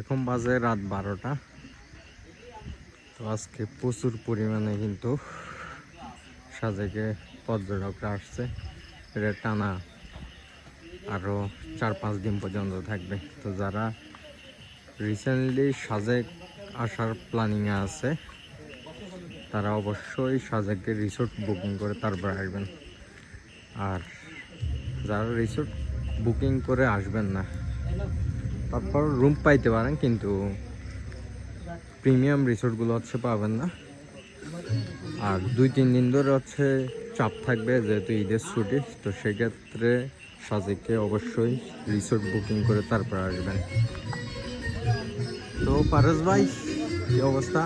এখন বাজে রাত বারোটা। তো আজকে প্রচুর পরিমাণে কিন্তু সাজেকে পর্যটকরা আসছে। এটা টানা আরও চার পাঁচ দিন পর্যন্ত থাকবে। তো যারা রিসেন্টলি সাজেক আসার প্ল্যানিংয়ে আছে, তারা অবশ্যই সাজেকে রিসোর্ট বুকিং করে তারপর আসবেন। আর যারা রিসোর্ট বুকিং করে আসবেন না তারপর রুম পাইতে পারেন, কিন্তু প্রিমিয়াম রিসোর্টগুলো হচ্ছে পাবেন না। আর দুই, তিন দিন ধরে হচ্ছে চাপ থাকবে, যেহেতু ঈদের ছুটি, তো সেক্ষেত্রে সাজেকে অবশ্যই রিসোর্ট বুকিং করে তারপর আসবেন। তো পারস ভাই, কি অবস্থা?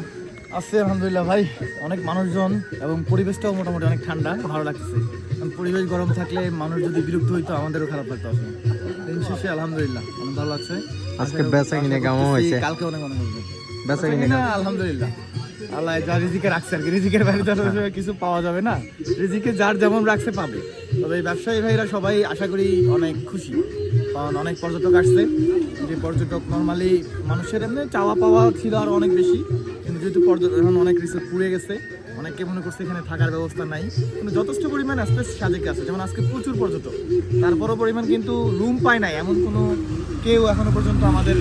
আছে আলহামদুলিল্লাহ ভাই, অনেক মানুষজন এবং পরিবেশটাও মোটামুটি অনেক ঠান্ডা, ভালো লাগছে পরিবেশ গরম থাকলে মানুষ যদি বিরক্ত হইতো আমাদেরও খারাপ লাগতো আসলে। দিন শেষে আলহামদুলিল্লাহ অনেক ভালো লাগছে। আজকে বেচা কিনে কেমন হয়েছে? কালকে অনেক অনেক হবে বেচা কিনে আলহামদুলিল্লাহ। আল্লাহ যা রিজিকে রাখছে আর কি রিজিকের বাইরে তো কিছু পাওয়া যাবে না। রিজিকে যার যেমন রাখছে পাবে। তবে এই ব্যবসায়ী ভাইরা সবাই আশা করি অনেক খুশি। কারণ অনেক পর্যটক আসছে। যে পর্যটক নর্মালি মানুষের এমনি চাওয়া পাওয়া ছিল আর অনেক বেশি। কিন্তু যেহেতু পর্যটন অনেক রিসোর্ট পুড়ে গেছে, অনেকে মনে করছে এখানে থাকার ব্যবস্থা নাই। কিন্তু যথেষ্ট পরিমাণ আস্তে আস্তে সাজেকে আছে, যেমন আজকে প্রচুর পর্যটক। তারপরও পরিমাণ কিন্তু রুম পায় নাই, এমন কোনো কেউ এখনও পর্যন্ত আমাদের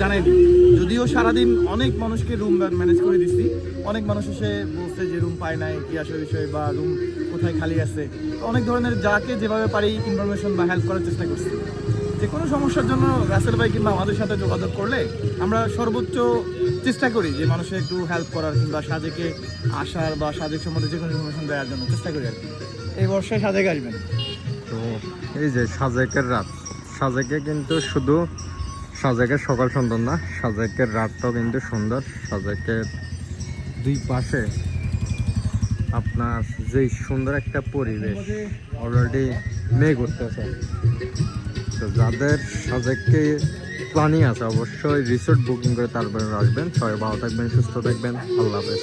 জানায়নি। যদিও সারাদিন অনেক মানুষকে রুম ম্যানেজ করে দিচ্ছি অনেক মানুষ এসে বলছে যে রুম পায় নাই, কি আসলে বিষয় বা রুম কোথায় খালি আছে। অনেক ধরনের যাকে যেভাবে পারি ইনফরমেশন বা হেল্প করার চেষ্টা করছি। যে কোনো সমস্যার জন্য রাসেল ভাই কিংবা আমাদের সাথে যোগাযোগ করলে আমরা সর্বোচ্চ চেষ্টা করি যে মানুষের একটু হেল্প করার কিংবা সাজেকে আসার বা সাজেক সম্বন্ধে যে কোনো ইনফরমেশন দেওয়ার জন্য চেষ্টা করি আর কি। এই বর্ষায় সাজেক আসবেন। তো এই যে সাজেকের রাত, সাজেকে কিন্তু শুধু সাজেকের সকাল সুন্দর না, সাজেকের রাতটাও কিন্তু সুন্দর। সাজেকের দুই পাশে আপনার যে সুন্দর একটা পরিবেশ অলরেডি মেঘ উঠতেছে। তো যাদের সাজেককে প্ল্যানিং আছে, অবশ্যই রিসোর্ট বুকিং করে তারপরে আসবেন। সবাই ভালো থাকবেন, সুস্থ থাকবেন। আল্লাহ হাফেজ।